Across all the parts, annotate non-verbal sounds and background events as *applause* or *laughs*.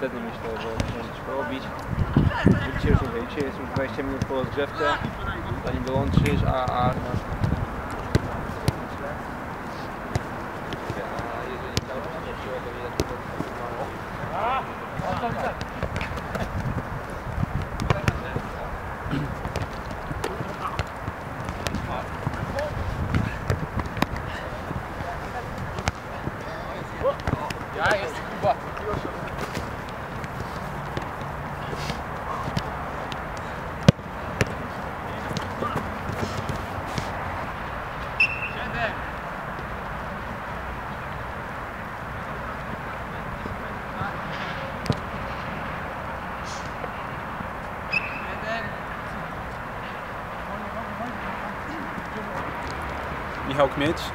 wtedy myślę, że można coś porobić. Dzisiaj już dzisiaj jest już 20 minut po rozgrzewce, zanim dołączysz, a, a.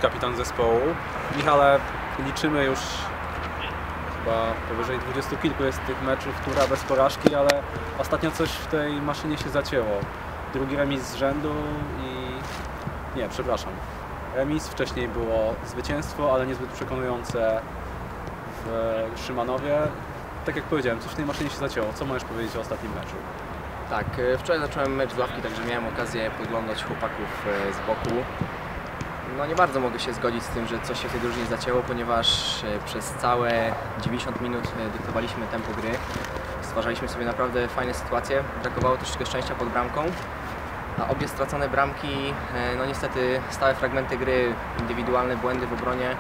Kapitan zespołu. Michale, liczymy już chyba powyżej dwudziestu kilku jest tych meczów, która bez porażki, ale ostatnio coś w tej maszynie się zacięło. Drugi remis z rzędu i... nie, przepraszam. Remis, wcześniej było zwycięstwo, ale niezbyt przekonujące w Szymanowie. Tak jak powiedziałem, coś w tej maszynie się zacięło. Co możesz powiedzieć o ostatnim meczu? Tak, e, wczoraj zacząłem mecz z ławki, także miałem okazję podglądać chłopaków e, z boku. No nie bardzo mogę się zgodzić z tym, że coś się w tej drużynie zacięło, ponieważ e, przez całe 90 minut e, dyktowaliśmy tempo gry. Stwarzaliśmy sobie naprawdę fajne sytuacje. Brakowało troszeczkę szczęścia pod bramką. A obie stracone bramki, e, no niestety stałe fragmenty gry, indywidualne błędy w obronie.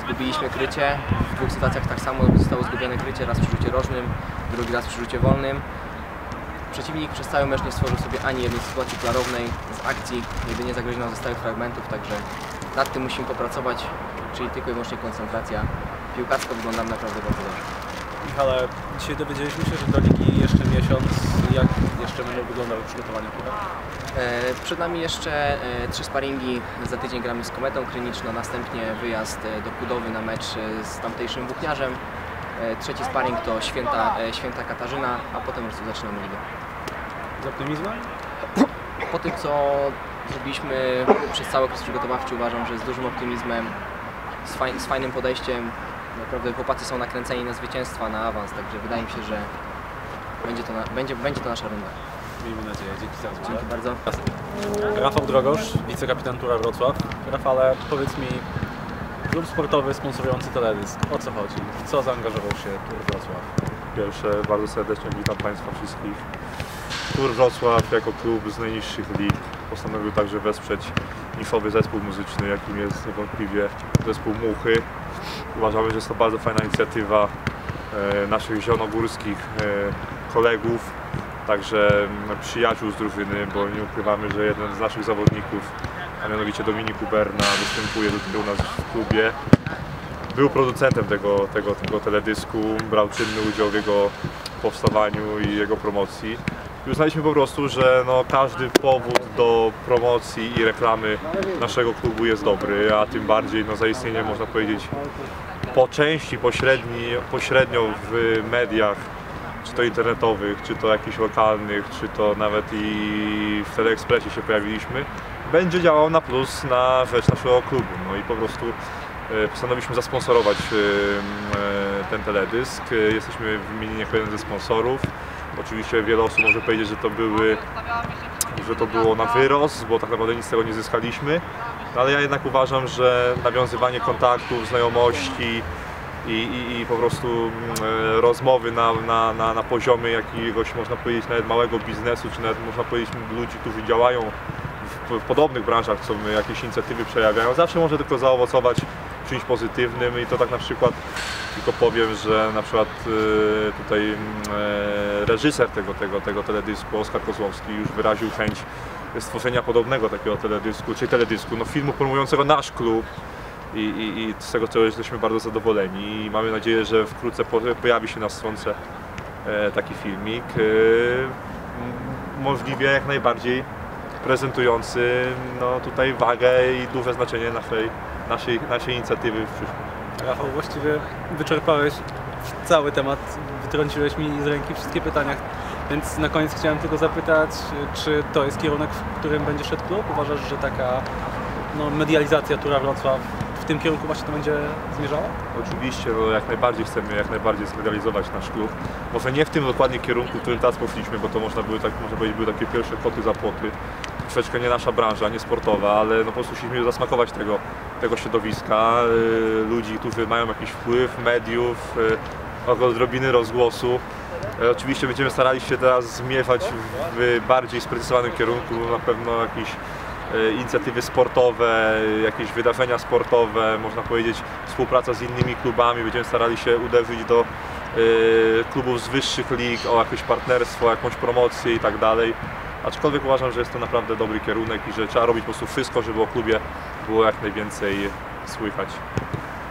Zgubiliśmy krycie. W dwóch sytuacjach tak samo zostało zgubione krycie, raz przy rzucie rożnym, drugi raz przy rzucie wolnym. Przeciwnik przez cały mecz nie stworzył sobie ani jednej sytuacji klarownej z akcji, jedynie zagrożono ze stałych fragmentów, także nad tym musimy popracować, czyli tylko i wyłącznie koncentracja. Piłkarsko wyglądamy naprawdę bardzo dobrze. Michale, dzisiaj dowiedzieliśmy się, że do ligi jeszcze miesiąc. Jak jeszcze będą wyglądały przygotowania? E, Przed nami jeszcze e, trzy sparingi. Za tydzień gramy z Kometą Kryniczną, następnie wyjazd e, do Kudowy na mecz e, z tamtejszym Włókniarzem. E, Trzeci sparing to święta, e, święta Katarzyna, a potem po prostu zaczynamy ligę. Z optymizmem? Po tym, co zrobiliśmy przez cały okres przygotowawczy, uważam, że z dużym optymizmem, z, faj, z fajnym podejściem. Naprawdę chłopacy są nakręceni na zwycięstwa, na awans, także wydaje mi się, że będzie to, na, będzie, będzie to nasza runda. Miejmy nadzieję. Dzięki za rozmowę. Dzięki bardzo. Rafał Drogosz, wicekapitan Tura Wrocław. Rafale, powiedz mi, klub sportowy sponsorujący teledysk, o co chodzi? W co zaangażował się Tur Wrocław? Pierwsze bardzo serdecznie witam Państwa wszystkich. Tur Wrocław jako klub z najniższych lig postanowił także wesprzeć niszowy zespół muzyczny, jakim jest niewątpliwie zespół Muchy. Uważamy, że jest to bardzo fajna inicjatywa e, naszych zielonogórskich e, kolegów, także przyjaciół z drużyny, bo nie ukrywamy, że jeden z naszych zawodników, a mianowicie Dominik Uberna, występuje tutaj u nas w klubie. Był producentem tego, tego, tego teledysku, brał czynny udział w jego powstawaniu i jego promocji. I uznaliśmy po prostu, że no, każdy powód do promocji i reklamy naszego klubu jest dobry, a tym bardziej no, zaistnienie można powiedzieć po części pośredni, pośrednio w mediach, czy to internetowych, czy to jakichś lokalnych, czy to nawet i w Teleekspresie się pojawiliśmy, będzie działał na plus na rzecz naszego klubu. No i po prostu e, postanowiliśmy zasponsorować e, e, ten teledysk. Jesteśmy wymienieni jako jeden ze sponsorów. Oczywiście wiele osób może powiedzieć, że to były że to było na wyrost, bo tak naprawdę nic z tego nie zyskaliśmy. No, ale ja jednak uważam, że nawiązywanie kontaktów, znajomości i, i, i po prostu mm, rozmowy na, na, na, na poziomie jakiegoś, można powiedzieć, nawet małego biznesu, czy nawet można powiedzieć ludzi, którzy działają w, podobnych branżach, co my jakieś inicjatywy przejawiają, zawsze może tylko zaowocować czymś pozytywnym i to tak na przykład tylko powiem, że na przykład e, tutaj e, reżyser tego, tego, tego teledysku, Oskar Kozłowski już wyraził chęć stworzenia podobnego takiego teledysku, czyli teledysku, no filmu promującego nasz klub i, i, i z tego co jesteśmy bardzo zadowoleni i mamy nadzieję, że wkrótce po- pojawi się na stronce e, taki filmik, m- możliwie jak najbardziej prezentujący no, tutaj wagę i duże znaczenie naszej, naszej, naszej inicjatywy w przyszłości. Rafał, właściwie wyczerpałeś cały temat, wytrąciłeś mi z ręki wszystkie pytania, więc na koniec chciałem tylko zapytać, czy to jest kierunek, w którym będzie szedł klub? Uważasz, że taka no, medializacja Tura Wrocław w tym kierunku właśnie to będzie zmierzało? Oczywiście, no jak najbardziej chcemy jak najbardziej zlegalizować nasz klub. Może nie w tym dokładnie kierunku, w którym teraz poszliśmy, bo to można, były, tak, można powiedzieć były takie pierwsze koty za płoty. Troszeczkę nie nasza branża, nie sportowa, ale no po prostu chcieliśmy zasmakować tego, tego środowiska, y, ludzi, którzy mają jakiś wpływ, mediów, y, odrobiny rozgłosu. E, Oczywiście będziemy starali się teraz zmierzać w bardziej sprecyzowanym kierunku, na pewno jakieś inicjatywy sportowe, jakieś wydarzenia sportowe, można powiedzieć współpraca z innymi klubami. Będziemy starali się uderzyć do klubów z wyższych lig, o jakieś partnerstwo, jakąś promocję i tak dalej. Aczkolwiek uważam, że jest to naprawdę dobry kierunek i że trzeba robić po prostu wszystko, żeby o klubie było jak najwięcej słychać.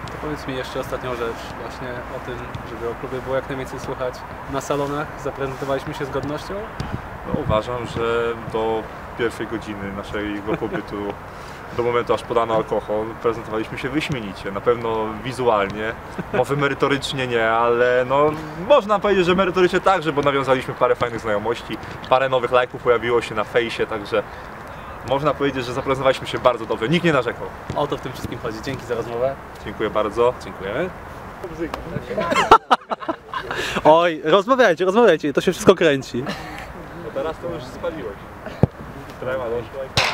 To powiedz mi jeszcze ostatnią rzecz właśnie o tym, żeby o klubie było jak najwięcej słychać na salonach. Zaprezentowaliśmy się z godnością. No, uważam, że do pierwszej godziny naszego pobytu, *laughs* do momentu aż podano alkohol, prezentowaliśmy się wyśmienicie. Na pewno wizualnie, może merytorycznie nie, ale no, można powiedzieć, że merytorycznie także, bo nawiązaliśmy parę fajnych znajomości, parę nowych lajków pojawiło się na fejsie, także można powiedzieć, że zaprezentowaliśmy się bardzo dobrze. Nikt nie narzekał. O to w tym wszystkim chodzi. Dzięki za rozmowę. Dziękuję bardzo. Dziękujemy. *laughs* Oj, rozmawiajcie, rozmawiajcie, to się wszystko kręci. No teraz to już spaliłeś. Trema doszła i